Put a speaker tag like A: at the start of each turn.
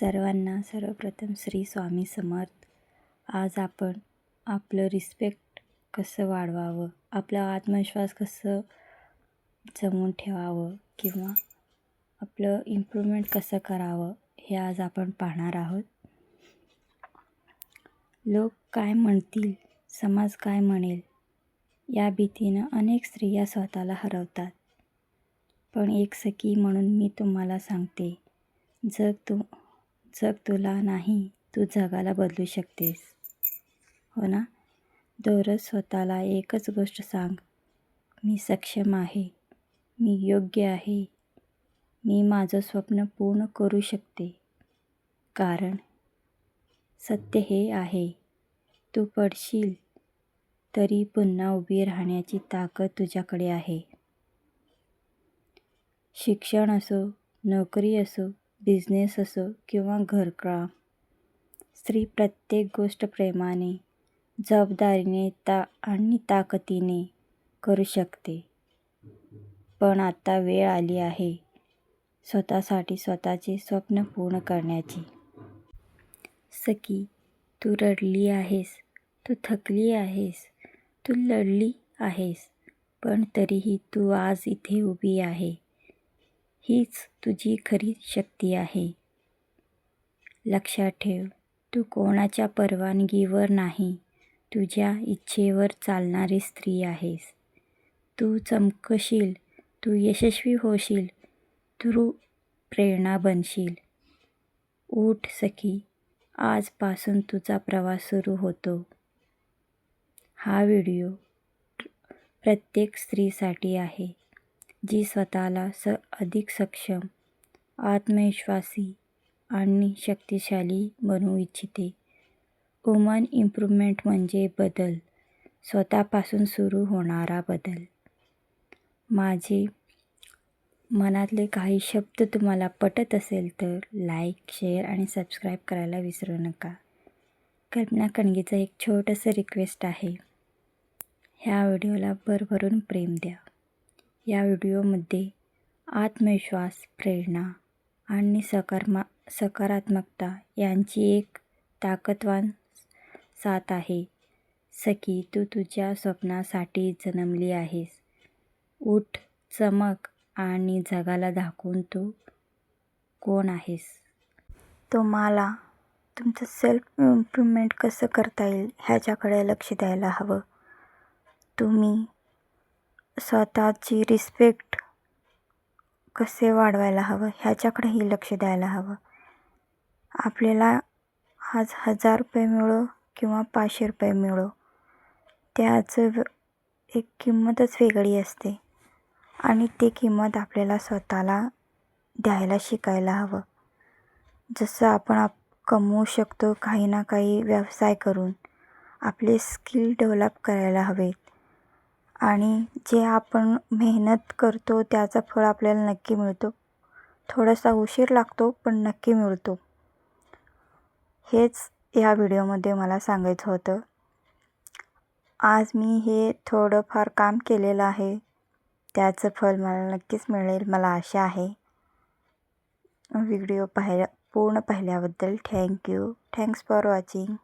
A: सर्वांना सर्वप्रथम श्री स्वामी समर्थ. आज आपण आपलं रिस्पेक्ट कसं वाढवावं आपला आत्मविश्वास कसं जमवून ठेवावं किंवा आपलं इम्प्रूव्हमेंट कसं करावं हे आज आपण पाहणार आहोत. लोक काय म्हणतील समाज काय म्हणेल या भीतीनं अनेक स्त्रिया स्वतःला हरवतात. पण एक सखी म्हणून मी तुम्हाला सांगते जर तू जग तुला नाही तू जगाला बदलू शकतेस. हो ना? दररोज स्वतःला एकच गोष्ट सांग. मी सक्षम आहे. मी योग्य आहे. मी माझं स्वप्न पूर्ण करू शकते. कारण सत्य हे आहे. तू पडशील तरी पुन्हा उभी राहण्याची ताकद तुझ्याकडे आहे. शिक्षण असो नोकरी असो बिझनेस असो किंवा घरकाम स्त्री प्रत्येक गोष्ट प्रेमाने जबाबदारीने ता आणि ताकदीने करू शकते. पण आता वेळ आली आहे स्वतःसाठी स्वतःचे स्वप्न पूर्ण करण्याची. सखी तू रडली आहेस तू थकली आहेस तू लढली आहेस पण तरीही तू आज इथे उभी आहे. हीच तुझी खरी शक्ती आहे. लक्षात ठेव तू कोणाच्या परवानगीवर नाही तुझ्या इच्छेवर चालणारी स्त्री आहेस. तू चमकशील तू यशस्वी होशील तू प्रेरणा बनशील. उठ सखी आजपासून तुझा प्रवास सुरू होतो. हा व्हिडिओ प्रत्येक स्त्रीसाठी आहे. जी स्वतःला स अधिक सक्षम आत्मविश्वासी आणि शक्तिशाली बनवू इच्छिते. वुमन इम्प्रूव्हमेंट म्हणजे बदल स्वतःपासून सुरू होणारा बदल. माझे मनातले काही शब्द तुम्हाला पटत असेल तर लाईक शेअर आणि सबस्क्राईब करायला विसरू नका. कल्पना कणगीचं एक छोटंसं रिक्वेस्ट आहे. ह्या व्हिडिओला भरभरून प्रेम द्या. या व्हिडिओमध्ये आत्मविश्वास प्रेरणा आणि सकारमा सकारात्मकता यांची एक ताकदवान साथ आहे. सखी तू तुझ्या स्वप्नासाठी जन्मली आहेस. उठ चमक आणि जगाला दाखवून तू कोण आहेस? तुम्हाला तुमचं सेल्फ इम्प्रूव्हमेंट कसं करता येईल ह्याच्याकडे लक्ष द्यायला हवं. तुम्ही स्वतःची रिस्पेक्ट कसे वाढवायला हवं ह्याच्याकडेही लक्ष द्यायला हवं. आपल्याला आज हजार रुपये मिळो किंवा पाचशे रुपये मिळो त्याचं एक किंमतच वेगळी असते. आणि ती किंमत आपल्याला स्वतःला द्यायला शिकायला हवं. जसं आपण आप कमवू शकतो काही ना काही व्यवसाय करून आपले स्किल डेव्हलप करायला हवेत. आणि जे आपण मेहनत करतो त्याचं फळ आपल्याला नक्की मिळतो. थोडासा उशीर लागतो पण नक्की मिळतो. हेच या व्हिडिओमध्ये मला सांगायचं होतं. आज मी हे थोडंफार काम केलेलं आहे. त्याचं फल मला नक्कीच मिळेल मला आशा आहे. व्हिडिओ पाहिल्या पूर्ण पाहिल्याबद्दल थँक्यू. Thanks for watching.